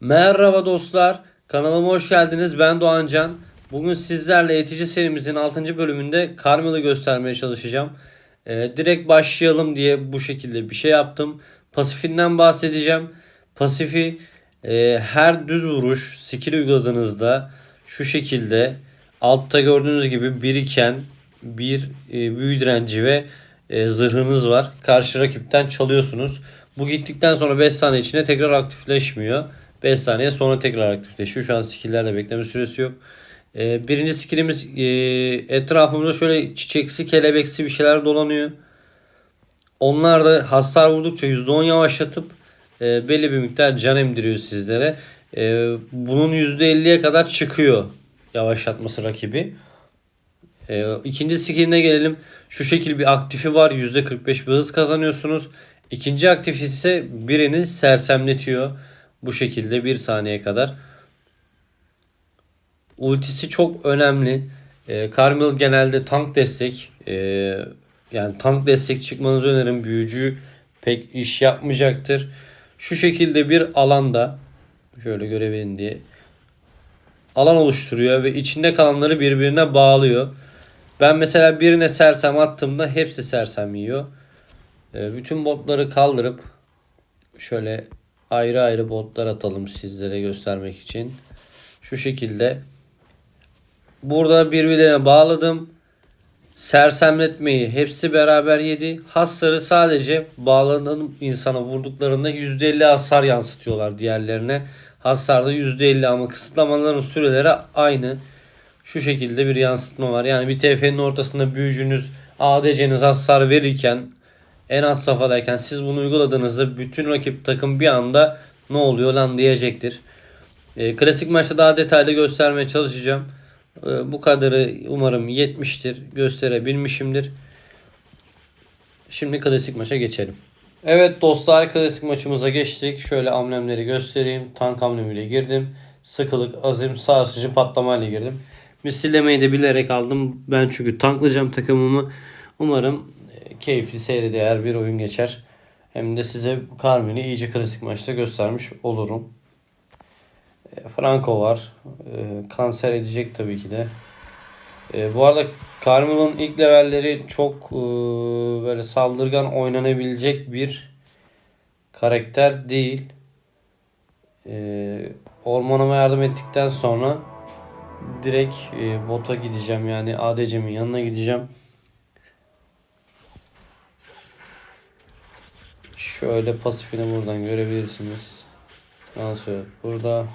Merhaba dostlar. Kanalıma hoş geldiniz. Ben Doğancan. Bugün sizlerle Etici serimizin 6. bölümünde Carmel'ı göstermeye çalışacağım. Ee, direkt başlayalım diye bu şekilde bir şey yaptım. Pasifinden bahsedeceğim. Pasifi e, her düz vuruş skill uyguladığınızda şu şekilde altta gördüğünüz gibi biriken bir e, büyü direnci ve e, zırhınız var. Karşı rakipten çalıyorsunuz. Bu gittikten sonra 5 saniye içinde tekrar aktifleşmiyor. 5 saniye sonra tekrar aktifleşiyor. Şu an skill'lerde bekleme süresi yok. E, birinci skillimiz e, etrafımızda şöyle çiçeksi kelebeksi bir şeyler dolanıyor. Onlar da hasar vurdukça %10 yavaşlatıp e, belli bir miktar can emdiriyor sizlere. E, bunun %50'ye kadar çıkıyor yavaşlatması rakibi. E, ikinci skilline gelelim. Şu şekil bir aktifi var. %45 bir hız kazanıyorsunuz. İkinci aktif ise birini sersemletiyor. Bu şekilde bir saniye kadar. Ultisi çok önemli. E, Carmel genelde tank destek. E, yani tank destek çıkmanızı öneririm. Büyücü pek iş yapmayacaktır. Şu şekilde bir alanda şöyle görebilin diye alan oluşturuyor ve içinde kalanları birbirine bağlıyor. Ben mesela birine sersem attığımda hepsi sersem yiyor. E, bütün botları kaldırıp şöyle ayrı ayrı botlar atalım sizlere göstermek için. Şu şekilde burada birbirlerine bağladım. Sersemletmeyi hepsi beraber yedi. Hasarı sadece bağlanan insana vurduklarında %50 hasar yansıtıyorlar diğerlerine. Hasarda %50 ama kısıtlamaların süreleri aynı. Şu şekilde bir yansıtma var. Yani bir TF'nin ortasında büyücünüz ADC'niz hasar verirken en az safhadayken siz bunu uyguladığınızda bütün rakip takım bir anda ne oluyor lan diyecektir. E, klasik maçta daha detaylı göstermeye çalışacağım. E, bu kadarı umarım yetmiştir. Gösterebilmişimdir. Şimdi klasik maça geçelim. Evet dostlar klasik maçımıza geçtik. Şöyle amblemleri göstereyim. Tank amblemiyle girdim. Sıkılık, azim, sarsıcı patlamayla girdim. Misillemeyi de bilerek aldım. Ben çünkü tanklayacağım takımımı. Umarım keyifli seyredeğer bir oyun geçer. Hem de size Carmen'i iyice klasik maçta göstermiş olurum. E, Franco var. E, kanser edecek tabii ki de. E, bu arada Carmel'ın ilk levelleri çok böyle saldırgan oynanabilecek bir karakter değil. E, ormanıma yardım ettikten sonra direkt bota gideceğim yani ADC'min yanına gideceğim. Şöyle pasifini buradan görebilirsiniz. Dansöz burada.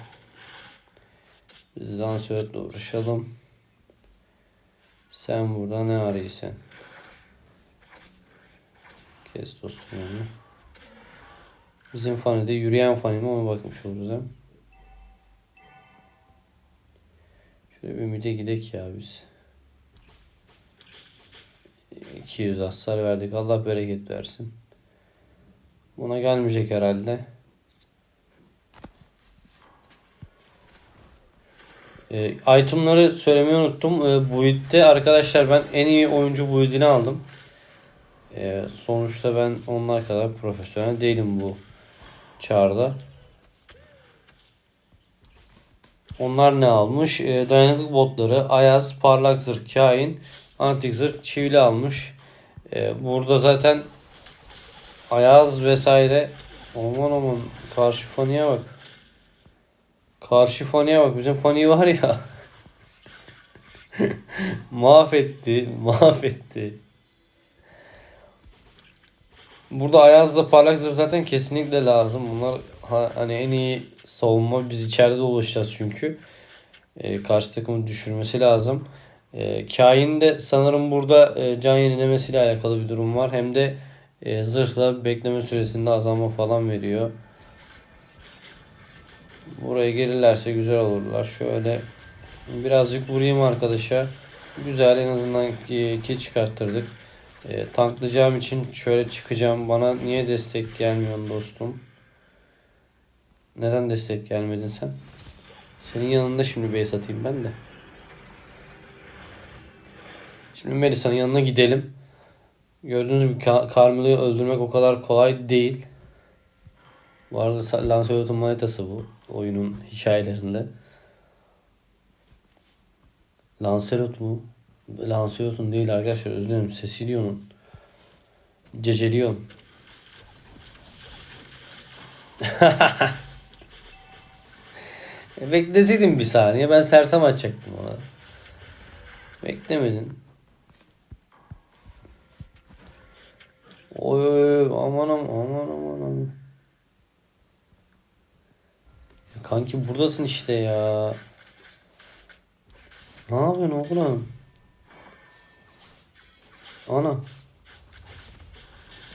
Biz dansözle uğraşalım. Sen burada ne arıyorsun? Kes dostum onu. Bizim fanide yürüyen fani mi ona bakmış oluruz hem. Şöyle bir mide gidek ya biz. 200 hasar verdik. Allah bereket versin. Buna gelmeyecek herhalde. E, itemları söylemeyi unuttum. E, build'de arkadaşlar ben en iyi oyuncu build'ini aldım. E, sonuçta ben onlar kadar profesyonel değilim bu çağrıda. Onlar ne almış? E, dayanıklık botları, Ayaz, Parlak Zırh, Kain, Antik Zırh, Çivili almış. E, burada zaten Ayaz vesaire aman aman karşı faniye bak. Karşı faniye bak. Bizim fani var ya. mahvetti. Mahvetti. Burada Ayaz'la parlak zırh zaten kesinlikle lazım. Bunlar ha, hani en iyi savunma biz içeride dolaşacağız çünkü. Ee, karşı takımı düşürmesi lazım. Ee, Kain de sanırım burada e, can yenilemesiyle alakalı bir durum var. Hem de e, zırhla bekleme süresinde azalma falan veriyor. Buraya gelirlerse güzel olurlar. Şöyle birazcık vurayım arkadaşa. Güzel en azından ki çıkarttırdık. E, tanklayacağım için şöyle çıkacağım. Bana niye destek gelmiyorsun dostum? Neden destek gelmedin sen? Senin yanında şimdi base atayım ben de. Şimdi Melisa'nın yanına gidelim. Gördüğünüz gibi Carmel'ı öldürmek o kadar kolay değil. Bu arada Lancelot'un manitası bu. Oyunun hikayelerinde. Lancelot mu? Lancelot'un değil arkadaşlar özür dilerim. Cecilion'un. Cecelion. E, Bekleseydin bir saniye ben sersem açacaktım ona. Beklemedin. Oy aman aman aman aman Kanki buradasın işte ya. Ne yapıyorsun oğlum? Ana.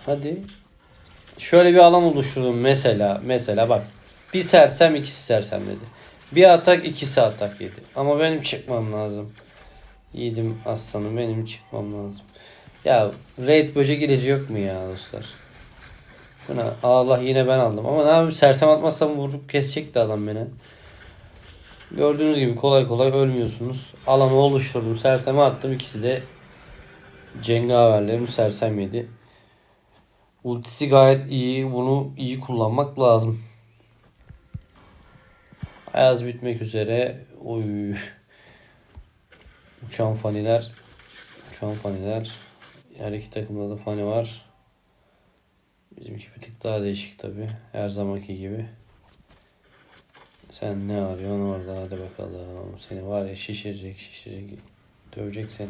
Hadi. Şöyle bir alan oluşturdum mesela. Mesela bak. Bir sersem ikisi sersem dedi. Bir atak ikisi atak yedi. Ama benim çıkmam lazım. Yiğidim aslanım benim çıkmam lazım. Ya raid böcek ilacı yok mu ya dostlar? Buna Allah yine ben aldım. Ama ne yapayım sersem atmazsam vurup kesecekti adam beni. Gördüğünüz gibi kolay kolay ölmüyorsunuz. Alanı oluşturdum. Serseme attım. İkisi de cengaverlerim sersem yedi. Ultisi gayet iyi. Bunu iyi kullanmak lazım. Ayaz bitmek üzere. Oy. Uçan faniler. Uçan faniler. Her iki takımda da fani var. Bizimki bir tık daha değişik tabi. Her zamanki gibi. Sen ne arıyorsun orada hadi bakalım. Seni var ya şişirecek şişirecek. Dövecek seni.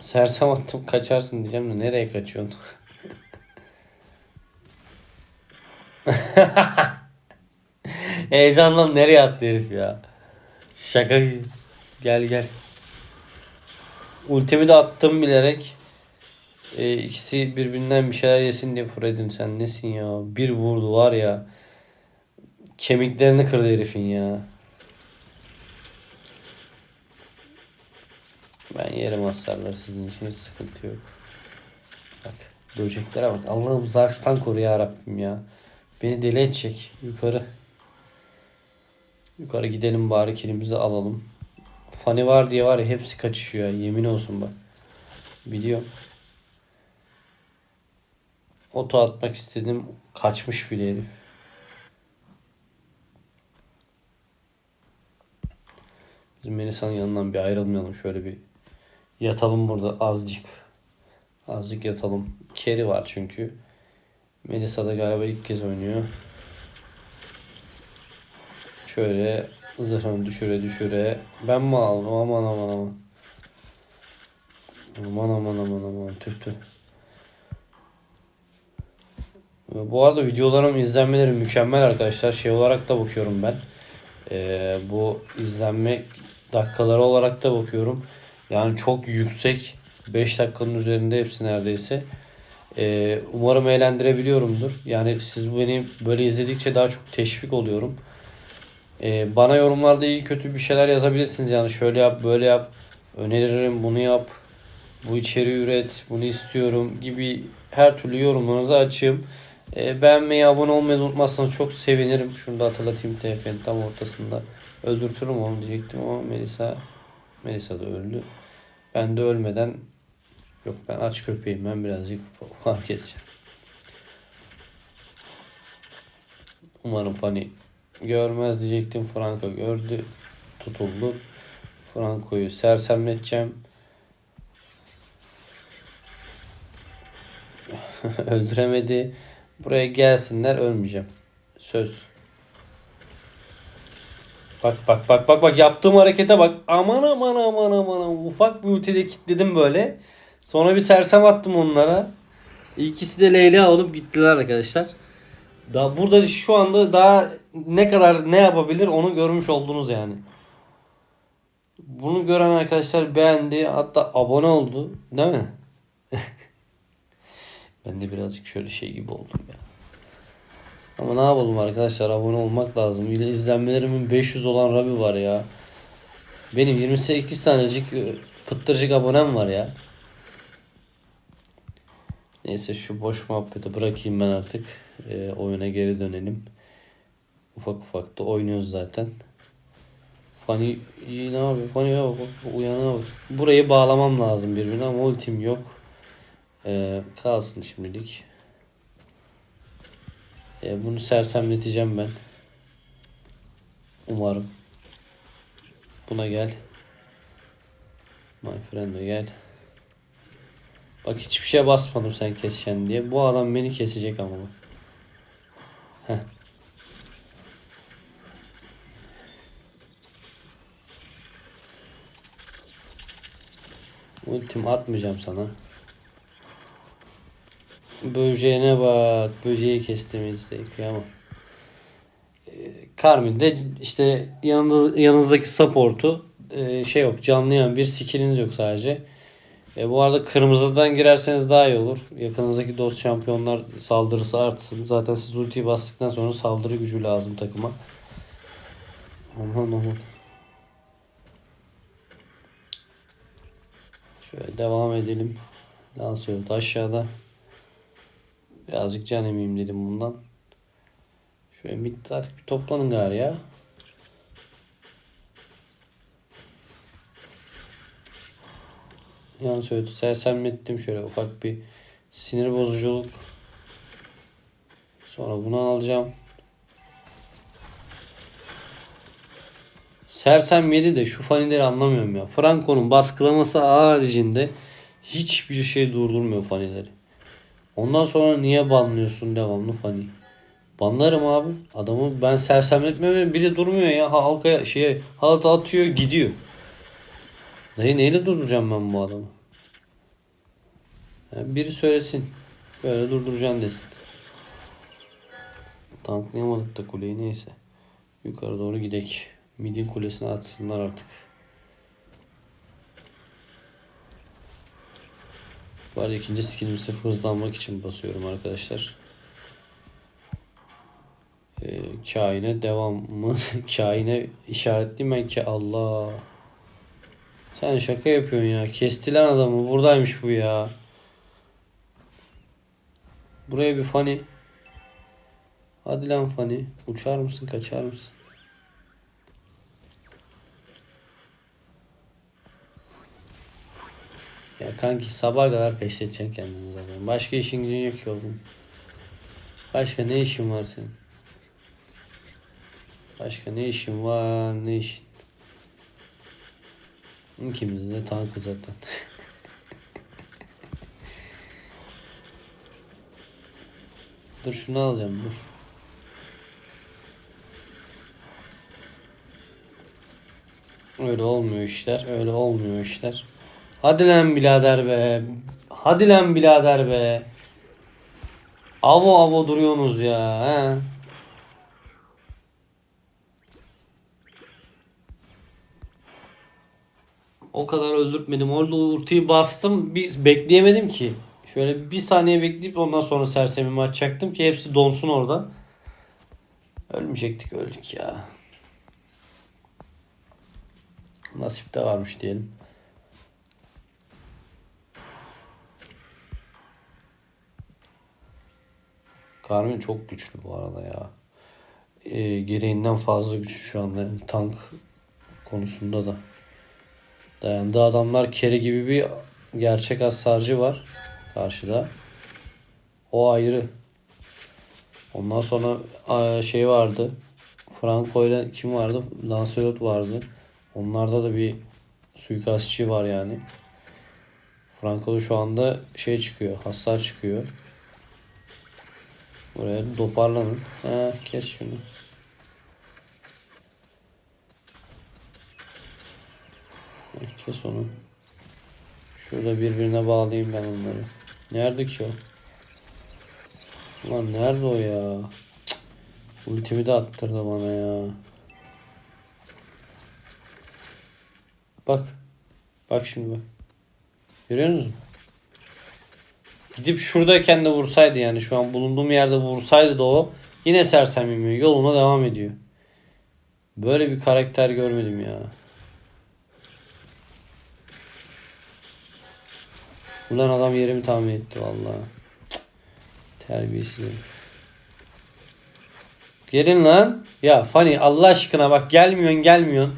Sersem attım kaçarsın diyeceğim de nereye kaçıyorsun? Heyecandan nereye attı herif ya? Şaka gibi. Gel gel. Ultimi de attım bilerek. E, ikisi birbirinden bir şeyler yesin diye Fred'in sen nesin ya? Bir vurdu var ya. Kemiklerini kırdı herifin ya. Ben yerim hasarlar sizin için hiç sıkıntı yok. Bak böceklere bak. Allah'ım Zarks'tan koru ya Rabbim ya. Beni deli edecek. Yukarı. Yukarı gidelim bari kilimizi alalım. Fani var diye var ya hepsi kaçışıyor. Yemin olsun bak. Biliyorum. Oto atmak istedim. Kaçmış bile herif. Bizim Melisa'nın yanından bir ayrılmayalım. Şöyle bir yatalım burada azıcık. Azıcık yatalım. Keri var çünkü. Melisa da galiba ilk kez oynuyor. Şöyle zırhını düşüre düşüre. Ben mi aldım? Aman aman aman. Aman aman aman aman. Tüh tüh. Bu arada videolarım izlenmeleri mükemmel arkadaşlar. Şey olarak da bakıyorum ben. Ee, bu izlenme dakikaları olarak da bakıyorum. Yani çok yüksek. 5 dakikanın üzerinde hepsi neredeyse. Ee, umarım eğlendirebiliyorumdur. Yani siz beni böyle izledikçe daha çok teşvik oluyorum. Ee, bana yorumlarda iyi kötü bir şeyler yazabilirsiniz. Yani şöyle yap, böyle yap. Öneririm, bunu yap. Bu içeriği üret, bunu istiyorum gibi her türlü yorumlarınızı açığım. Ee, beğenmeyi, abone olmayı unutmazsanız çok sevinirim. Şunu da hatırlatayım TF'nin tam ortasında. Öldürtürüm onu diyecektim ama Melisa Melisa da öldü. Ben de ölmeden yok ben aç köpeğim ben birazcık fark edeceğim. Umarım Fanny görmez diyecektim. Franco gördü. Tutuldu. Franco'yu sersemleteceğim. Öldüremedi. Buraya gelsinler ölmeyeceğim. Söz. Bak bak bak bak bak yaptığım harekete bak. Aman aman aman aman. Ufak bir ultide kilitledim böyle. Sonra bir sersem attım onlara. İkisi de Leyla olup gittiler arkadaşlar. Daha burada şu anda daha ne kadar ne yapabilir onu görmüş oldunuz yani. Bunu gören arkadaşlar beğendi hatta abone oldu değil mi? ben de birazcık şöyle şey gibi oldum ya. Ama ne yapalım arkadaşlar abone olmak lazım. De izlenmelerimin 500 olan Rabi var ya. Benim 28 tanecik e, pıttırcık abonem var ya. Neyse şu boş muhabbeti bırakayım ben artık. Ee, oyuna geri dönelim. Ufak ufak da oynuyoruz zaten. Fanny iyi ne yapıyor? Fanny ya bak, uyanıyor bak. Burayı bağlamam lazım birbirine ama ultim yok. Ee, kalsın şimdilik. E, bunu sersemleteceğim ben. Umarım. Buna gel. My friend'e gel. Bak hiçbir şeye basmadım sen keseceksin diye. Bu adam beni kesecek ama bak. Heh. Ultim atmayacağım sana. Böceğine bak. Böceği kestiğimiz de kıyamam. Ee, Carmine de işte yanında, yanınızdaki support'u e, şey yok canlayan bir skilliniz yok sadece. E, bu arada kırmızıdan girerseniz daha iyi olur. Yakınızdaki dost şampiyonlar saldırısı artsın. Zaten siz ultiyi bastıktan sonra saldırı gücü lazım takıma. Aman aman. Şöyle devam edelim. Lancelot aşağıda. Birazcık can emeyim dedim bundan. Şöyle artık bir toplanın gari ya. Yan söyledi. Sersemlettim şöyle ufak bir sinir bozuculuk. Sonra bunu alacağım. Sersem yedi de şu fanileri anlamıyorum ya. Franco'nun baskılaması haricinde hiçbir şey durdurmuyor fanileri. Ondan sonra niye banlıyorsun devamlı fani? Banlarım abi. Adamı ben sersemletmeme bile durmuyor ya. Halka şeye halata atıyor gidiyor. Dayı neyle durduracağım ben bu adamı? Yani biri söylesin. Böyle durduracağım desin. Tanklayamadık da kuleyi neyse. Yukarı doğru gidek. Midin kulesine atsınlar artık. Arada ikinci skillimi sırf hızlanmak için basıyorum arkadaşlar. Ee, kaine devam mı? kaine işaretliyim ben ki Allah. Sen şaka yapıyorsun ya. Kestilen adamı. Buradaymış bu ya. Buraya bir fani. Hadi lan fani. Uçar mısın kaçar mısın? Ya kanki sabah kadar peşleteceksin kendini zaten. Başka işin gücün yok ki oğlum. Başka ne işin var senin? Başka ne işin var ne işin? İkimiz de tankı zaten. dur şunu alacağım dur. Öyle olmuyor işler. Öyle olmuyor işler. Hadi lan birader be. Hadi lan birader be. Avo avo duruyorsunuz ya. He. O kadar öldürtmedim. Orada ultiyi bastım. Bir bekleyemedim ki. Şöyle bir saniye bekleyip ondan sonra sersemimi açacaktım ki hepsi donsun orada. Ölmeyecektik öldük ya. Nasip de varmış diyelim. Carmen çok güçlü bu arada ya. Ee, gereğinden fazla güçlü şu anda. Yani tank konusunda da. Dayandığı adamlar kere gibi bir gerçek hasarcı var karşıda. O ayrı. Ondan sonra şey vardı. Franco ile kim vardı? Lancelot vardı. Onlarda da bir suikastçı var yani. Franco'da şu anda şey çıkıyor. Hasar çıkıyor. Buraya toparlanın. Ha, kes şunu. Kes onu. Şurada birbirine bağlayayım ben onları. Nerede ki o? Ulan nerede o ya? Cık. Ultimi de attırdı bana ya. Bak. Bak şimdi bak. Görüyor musun? Gidip şuradayken de vursaydı yani şu an bulunduğum yerde vursaydı da o yine sersem yemiyor. Yoluna devam ediyor. Böyle bir karakter görmedim ya. Ulan adam yerimi tahmin etti vallahi. Cık. Terbiyesiz. Gelin lan. Ya Fanny Allah aşkına bak gelmiyorsun gelmiyorsun.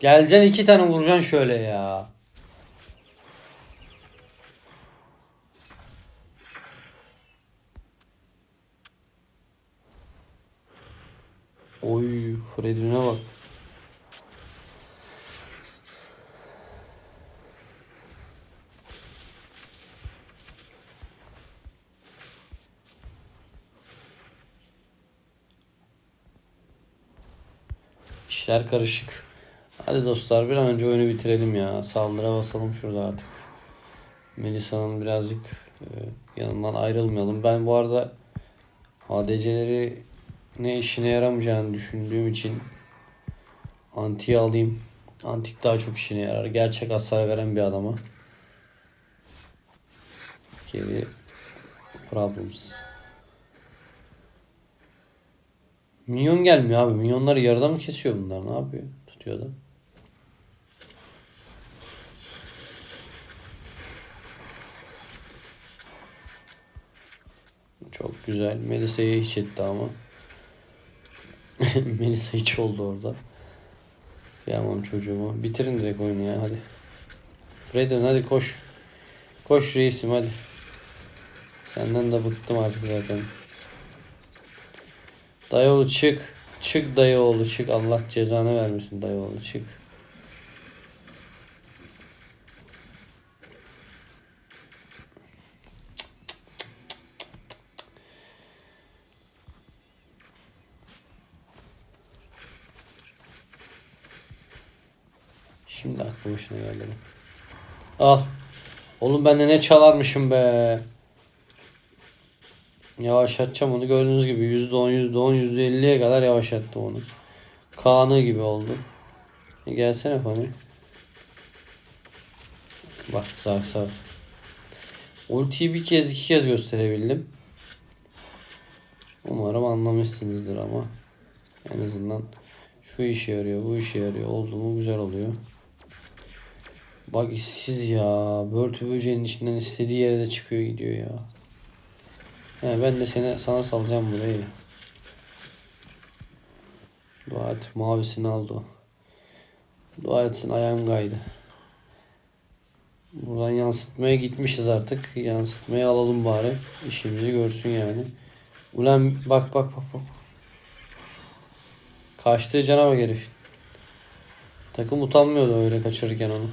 Geleceksin iki tane vuracaksın şöyle ya. Oy Fredrin'e bak. İşler karışık. Hadi dostlar bir an önce oyunu bitirelim ya. Saldıra basalım şurada artık. Melisa'nın birazcık e, yanından ayrılmayalım. Ben bu arada ADC'leri ne işine yaramayacağını düşündüğüm için Antik'i alayım. Antik daha çok işine yarar. Gerçek hasar veren bir adama. Geri problems. Minyon gelmiyor abi. Minyonları yarıda mı kesiyor bunlar? Ne yapıyor? Tutuyor da. Çok güzel. Melisa'yı hiç etti ama. Melisa hiç oldu orada. Kıyamam çocuğuma. Bitirin direkt oyunu ya hadi. Fredin hadi koş. Koş reisim hadi. Senden de bıktım artık zaten. Dayıoğlu çık. Çık dayıoğlu çık. Allah cezanı vermesin dayıoğlu çık. Şimdi aklı başına geldi. Al. Oğlum ben de ne çalarmışım be. Yavaşlatacağım onu gördüğünüz gibi %10 %10 %50'ye kadar yavaşlattım onu. Kaan'ı gibi oldu. E gelsene Fani. Bak sağ sağ. Ultiyi bir kez iki kez gösterebildim. Umarım anlamışsınızdır ama. En azından şu işe yarıyor bu işe yarıyor. Oldu mu güzel oluyor. Bak işsiz ya. Börtü böceğinin içinden istediği yere de çıkıyor gidiyor ya. He, ben de seni sana salacağım burayı. Dua et mavisini aldı o. Dua etsin ayağım kaydı. Buradan yansıtmaya gitmişiz artık. Yansıtmayı alalım bari. İşimizi görsün yani. Ulan bak bak bak bak. Kaçtığı cana bak herif. Takım utanmıyordu öyle kaçırırken onu.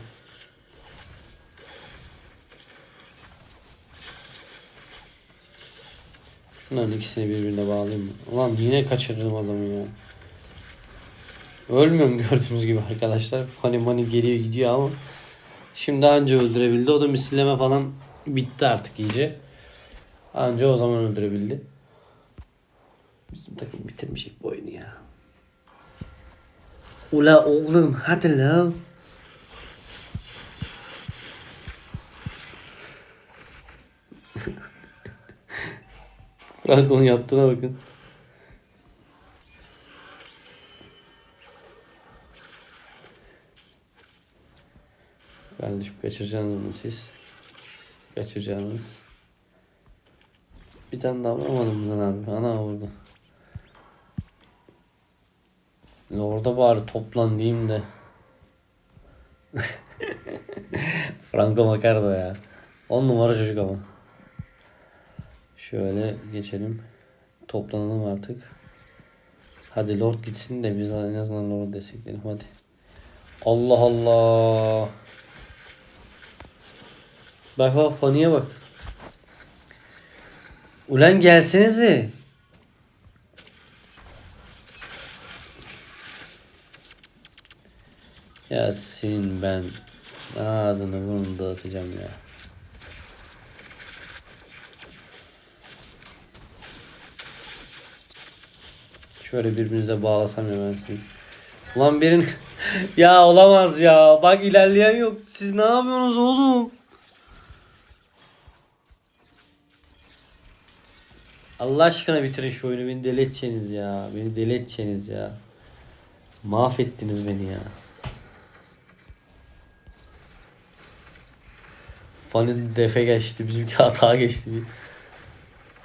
Şunların ikisini birbirine bağlayayım mı? Ulan yine kaçırdım adamı ya. Ölmüyorum gördüğünüz gibi arkadaşlar. Hani mani geliyor gidiyor ama şimdi anca öldürebildi. O da misilleme falan bitti artık iyice. Anca o zaman öldürebildi. Bizim takım bitirmeyecek bu oyunu ya. Ula oğlum hadi lan. Franco'nun yaptığına bakın. Kardeşim kaçıracaksınız mı siz? Kaçıracaksınız. Bir tane daha vuramadım buradan abi. Ana vurdu. Orada bari toplan diyeyim de. Franco Makardo ya. 10 numara çocuk ama. Şöyle geçelim. Toplanalım artık. Hadi Lord gitsin de biz en azından Lord'u destekleyelim hadi. Allah Allah. Bak bak Fanny'e bak. Ulan gelsenize. Ya senin ben ağzını burnunu dağıtacağım ya. Şöyle birbirinize bağlasam ya ben seni. Ulan birin ya olamaz ya. Bak ilerleyen yok. Siz ne yapıyorsunuz oğlum? Allah aşkına bitirin şu oyunu. Beni deli ya. Beni deli ya. Mahvettiniz beni ya. Fanny defe geçti. Bizimki hata geçti.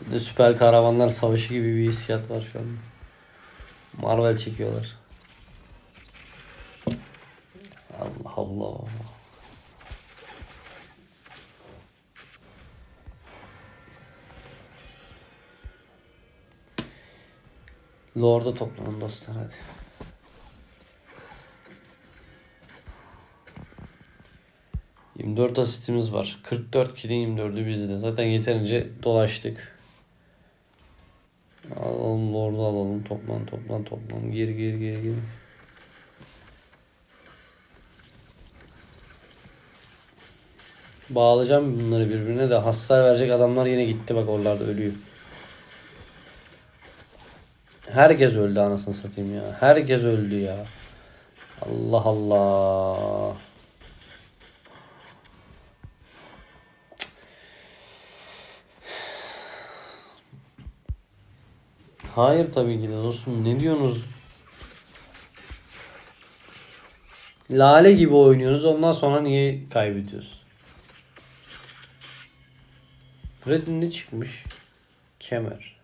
Bir de süper kahramanlar savaşı gibi bir hissiyat var şu an. Marvel çekiyorlar. Allah Allah. Lord'a toplanın dostlar hadi. ...24 asistimiz var. 44 kilin 24'ü bizde. Zaten yeterince dolaştık. Alalım Lord'u alalım. Toplan toplan toplan. Gir gir gir gir. Bağlayacağım bunları birbirine de hasar verecek adamlar yine gitti bak oralarda ölüyor. Herkes öldü anasını satayım ya. Herkes öldü ya. Allah Allah. Hayır tabii ki de dostum. Ne diyorsunuz? Lale gibi oynuyoruz. Ondan sonra niye kaybediyoruz? Fred'in ne çıkmış? Kemer.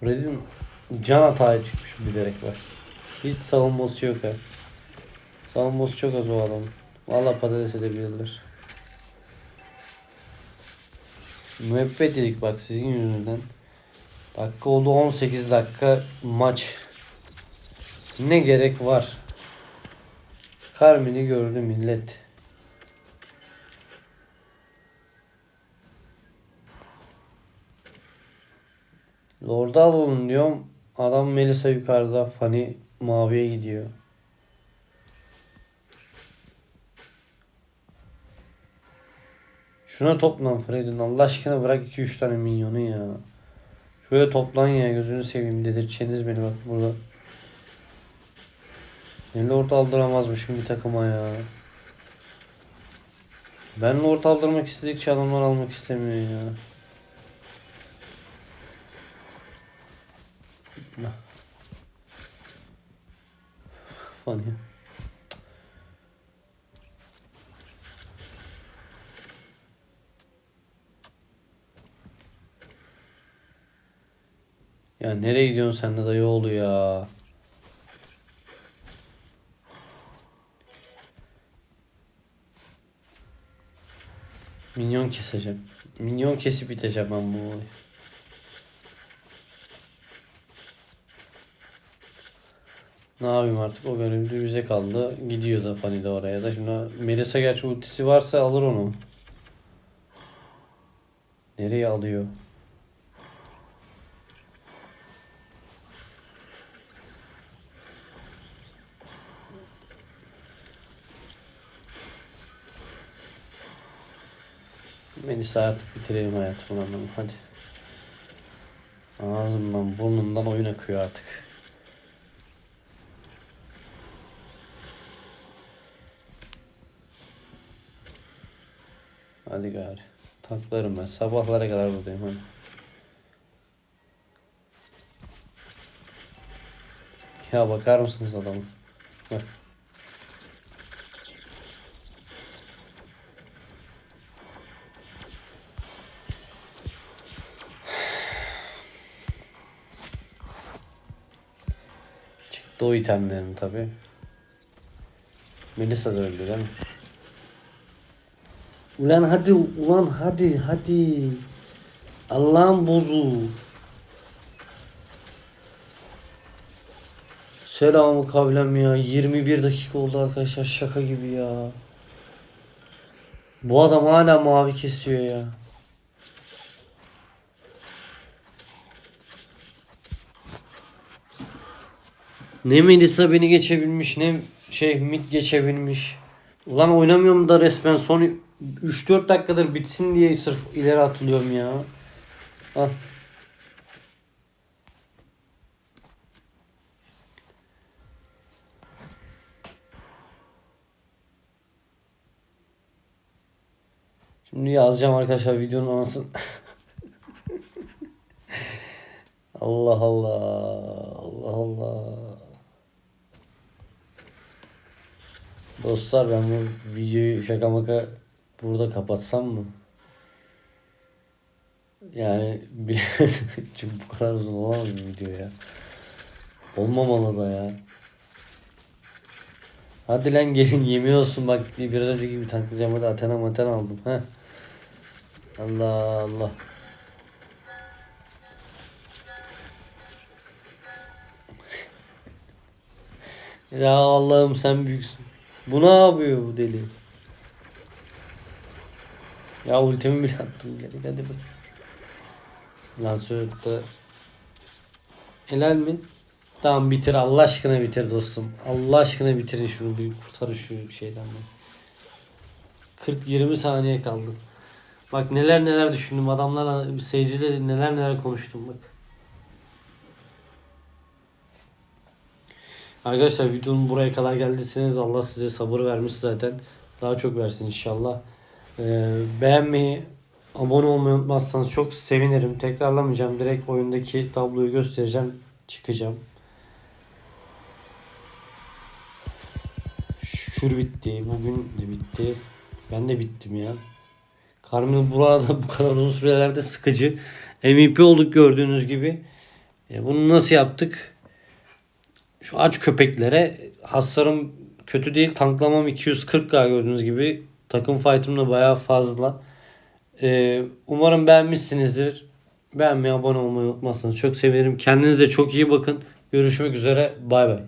Fred'in can hataya çıkmış bilerek bak. Hiç savunması yok ha. Savunması çok az o adam. Valla patates edebilirler. Müebbet dedik bak sizin yüzünden. Dakika oldu 18 dakika maç. Ne gerek var? Carmen'i gördü millet. Lord'u alalım diyorum. Adam Melisa yukarıda. Fanny maviye gidiyor. Şuna toplan Fred'in. Allah aşkına bırak 2-3 tane minyonu ya. Şuraya toplan ya gözünü seveyim dedirteceğiniz beni bak burada. Ne lord aldıramazmışım bir takıma ya. Ben lord aldırmak istedikçe adamlar almak istemiyor ya. Funny. Ya nereye gidiyorsun sen de dayı oğlu ya? Minyon keseceğim. Minyon kesip biteceğim ben bu olayı. Ne yapayım artık o görev de bize kaldı. Gidiyor da Fanny de oraya da. Şimdi Melisa gerçi ultisi varsa alır onu. Nereye alıyor? Melisa artık bitireyim hayatımı anlamı. Hadi. Ağzımdan burnumdan oyun akıyor artık. Hadi gari. Taklarım ben. Sabahlara kadar buradayım hadi. Ya bakar mısınız adamı? Bak. Çıktı o itemlerin tabi. Melisa da öldü değil mi? Ulan hadi ulan hadi hadi. Allah'ın bozu. Selamı kavlem ya. 21 dakika oldu arkadaşlar. Şaka gibi ya. Bu adam hala mavi kesiyor ya. Ne Melisa beni geçebilmiş ne şey Mit geçebilmiş. Ulan oynamıyorum da resmen son 3-4 dakikadır bitsin diye sırf ileri atılıyorum ya. Al. Şimdi yazacağım arkadaşlar videonun anasını. Allah Allah. Allah Allah. Dostlar ben bu videoyu şaka maka burada kapatsam mı? Yani. Çünkü bu kadar uzun olamaz bir video ya. Olmamalı da ya. Hadi lan gelin yemin olsun bak biraz önceki gibi taklayacağım hadi Athena Mathena aldım ha. Allah Allah. ya Allah'ım sen büyüksün. Bu ne yapıyor bu deli? Ya ultimi bile attım geri. Hadi bak. Lansör da Helal mi? Tamam bitir Allah aşkına bitir dostum. Allah aşkına bitirin şunu bir kurtarın şu şeyden. ben. 40-20 saniye kaldı. Bak neler neler düşündüm adamlarla seyircilerle neler neler konuştum bak. Arkadaşlar videonun buraya kadar geldiyseniz Allah size sabır vermiş zaten. Daha çok versin inşallah. Ee, beğenmeyi, abone olmayı unutmazsanız çok sevinirim. Tekrarlamayacağım. Direkt oyundaki tabloyu göstereceğim. Çıkacağım. Şükür bitti. Bugün de bitti. Ben de bittim ya. Carmen burada bu kadar uzun sürelerde sıkıcı. MVP olduk gördüğünüz gibi. E, bunu nasıl yaptık? Şu aç köpeklere hasarım kötü değil. Tanklamam 240k gördüğünüz gibi. Takım fight'ım da bayağı fazla. E, umarım beğenmişsinizdir. Beğenmeyi, abone olmayı unutmazsanız çok sevinirim. Kendinize çok iyi bakın. Görüşmek üzere. Bay bay.